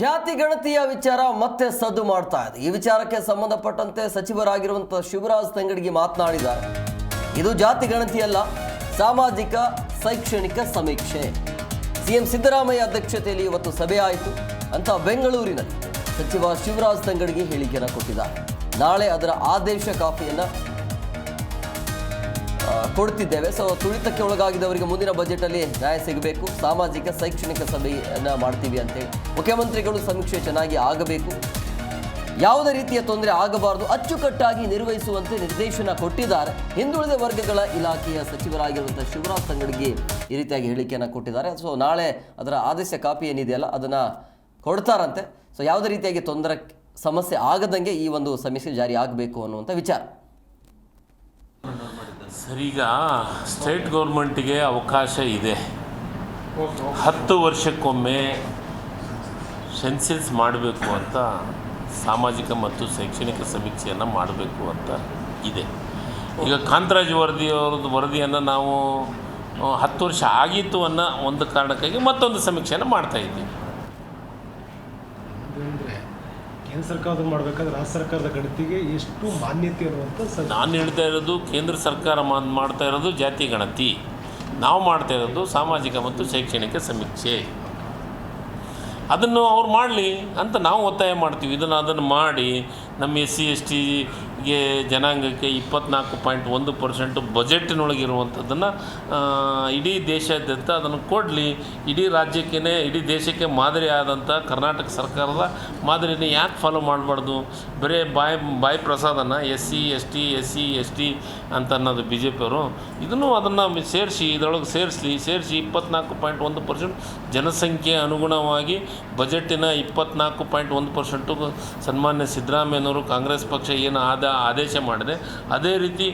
ಜಾತಿ ಗಣತಿಯ ವಿಚಾರ ಮತ್ತೆ ಸದ್ದು ಮಾಡ್ತಾ ಇದೆ. ಈ ವಿಚಾರಕ್ಕೆ ಸಂಬಂಧಪಟ್ಟಂತೆ ಸಚಿವರಾಗಿರುವಂತಹ ಶಿವರಾಜ್ ತಂಗಡಿಗೆ ಮಾತನಾಡಿದ್ದಾರೆ. ಇದು ಜಾತಿ ಗಣತಿಯಲ್ಲ, ಸಾಮಾಜಿಕ, ಶೈಕ್ಷಣಿಕ ಸಮೀಕ್ಷೆ. ಸಿಎಂ ಸಿದ್ದರಾಮಯ್ಯ ಅಧ್ಯಕ್ಷತೆಯಲ್ಲಿ ಇವತ್ತು ಸಭೆ ಆಯಿತು. ಅಂತ ಬೆಂಗಳೂರಿನಲ್ಲಿ ಸಚಿವ ಶಿವರಾಜ್ ತಂಗಡಿಗೆ ಹೇಳಿಕೆಯನ್ನು ಕೊಟ್ಟಿದ್ದಾರೆ. ನಾಳೆ ಅದರ ಆದೇಶ ಕಾಪಿಯನ್ನು ಕೊಡ್ತಿದ್ದೇವೆ. ಸೊ ತುಳಿತಕ್ಕೆ ಒಳಗಾಗಿದವರಿಗೆ ಮುಂದಿನ ಬಜೆಟಲ್ಲಿ ನ್ಯಾಯ ಸಿಗಬೇಕು. ಸಾಮಾಜಿಕ, ಶೈಕ್ಷಣಿಕ ಸಭೆಯನ್ನು ಮಾಡ್ತೀವಿ ಅಂತೇಳಿ ಮುಖ್ಯಮಂತ್ರಿಗಳು ಸಮೀಕ್ಷೆ ಚೆನ್ನಾಗಿ ಆಗಬೇಕು. ಯಾವುದೇ ರೀತಿಯ ತೊಂದರೆ ಆಗಬಾರದು. ಅಚ್ಚುಕಟ್ಟಾಗಿ ನಿರ್ವಹಿಸುವಂತೆ ನಿರ್ದೇಶನ ಕೊಟ್ಟಿದ್ದಾರೆ. ಹಿಂದುಳಿದ ವರ್ಗಗಳ ಇಲಾಖೆಯ ಸಚಿವರಾಗಿರುವಂಥ ಶಿವರಾಜ್ ತಂಗಡಿಗೆ ಈ ರೀತಿಯಾಗಿ ಹೇಳಿಕೆಯನ್ನು ಕೊಟ್ಟಿದ್ದಾರೆ. ಸೊ ನಾಳೆ ಅದರ ಆದೇಶ ಕಾಪಿ ಏನಿದೆಯಲ್ಲ, ಅದನ್ನು ಕೊಡ್ತಾರಂತೆ. ಸೊ ಯಾವುದೇ ರೀತಿಯಾಗಿ ತೊಂದರೆ, ಸಮಸ್ಯೆ ಆಗದಂಗೆ ಈ ಒಂದು ಸಮೀಕ್ಷೆ ಜಾರಿ ಆಗಬೇಕು ಅನ್ನುವಂಥ ವಿಚಾರ. ಸರ್ ಈಗ ಸ್ಟೇಟ್ ಗೌರ್ಮೆಂಟಿಗೆ ಅವಕಾಶ ಇದೆ. ಹತ್ತು ವರ್ಷಕ್ಕೊಮ್ಮೆ ಸೆನ್ಸಸ್ ಮಾಡಬೇಕು ಅಂತ ಸಾಮಾಜಿಕ ಮತ್ತು ಶೈಕ್ಷಣಿಕ ಸಮೀಕ್ಷೆಯನ್ನು ಮಾಡಬೇಕು ಅಂತ ಇದೆ. ಈಗ ಕಾಂತರಾಜ್ ವರದಿಯವ್ರದ್ದು ವರದಿಯನ್ನು ನಾವು ಹತ್ತು ವರ್ಷ ಆಗಿತ್ತು ಅನ್ನೋ ಒಂದು ಕಾರಣಕ್ಕಾಗಿ ಮತ್ತೊಂದು ಸಮೀಕ್ಷೆಯನ್ನು ಮಾಡ್ತಾ ಇದ್ದೀವಿ. ಅಂದರೆ ಕೇಂದ್ರ ಸರ್ಕಾರದ ಮಾಡಬೇಕಾದ್ರೆ ರಾಜ್ಯ ಸರ್ಕಾರದ ಗಣತಿಗೆ ಎಷ್ಟು ಮಾನ್ಯತೆ ಸ ನಾನು ಹೇಳ್ತಾ ಇರೋದು ಕೇಂದ್ರ ಸರ್ಕಾರ ಮಾಡ್ತಾ ಇರೋದು ಜಾತಿ ಗಣತಿ. ನಾವು ಮಾಡ್ತಾ ಇರೋದು ಸಾಮಾಜಿಕ ಮತ್ತು ಶೈಕ್ಷಣಿಕ ಸಮೀಕ್ಷೆ. ಅದನ್ನು ಅವ್ರು ಮಾಡಲಿ ಅಂತ ನಾವು ಒತ್ತಾಯ ಮಾಡ್ತೀವಿ. ಇದನ್ನು ಅದನ್ನು ಮಾಡಿ ನಮ್ಮ ಎಸ್ ಸಿ, ಎಸ್ ಟಿಗೆ ಜನಾಂಗಕ್ಕೆ ಇಪ್ಪತ್ನಾಲ್ಕು ಪಾಯಿಂಟ್ ಒಂದು ಪರ್ಸೆಂಟು ಬಜೆಟ್ನೊಳಗಿರುವಂಥದ್ದನ್ನು ಇಡೀ ದೇಶಾದ್ಯಂತ ಅದನ್ನು ಕೊಡಲಿ. ಇಡೀ ರಾಜ್ಯಕ್ಕೇ ಇಡೀ ದೇಶಕ್ಕೆ ಮಾದರಿ ಆದಂಥ ಕರ್ನಾಟಕ ಸರ್ಕಾರದ ಮಾದರಿನ ಯಾಕೆ ಫಾಲೋ ಮಾಡಬಾರ್ದು? ಬರೀ ಬಾಯ್ ಬಾಯ್ ಪ್ರಸಾದನ S C S T S C S T ಅಂತ ಅನ್ನೋದು ಬಿ ಜೆ ಪಿಯವರು ಇದನ್ನು ಅದನ್ನು ಸೇರಿಸಿ, ಇದರೊಳಗೆ ಸೇರಿಸಲಿ. ಸೇರಿಸಿ ಇಪ್ಪತ್ನಾಲ್ಕು ಪಾಯಿಂಟ್ ಒಂದು ಪರ್ಸೆಂಟ್ ಜನಸಂಖ್ಯೆ ಅನುಗುಣವಾಗಿ ಬಜೆಟಿನ ಇಪ್ಪತ್ನಾಲ್ಕು ಪಾಯಿಂಟ್ ಒಂದು ಪರ್ಸೆಂಟು ಸನ್ಮಾನ್ಯ ಸಿದ್ದರಾಮಯ್ಯನವರು ಕಾಂಗ್ರೆಸ್ ಪಕ್ಷ ಏನು ಆದ ಆದೇಶ ಮಾಡಿದೆ. ಅದೇ ರೀತಿ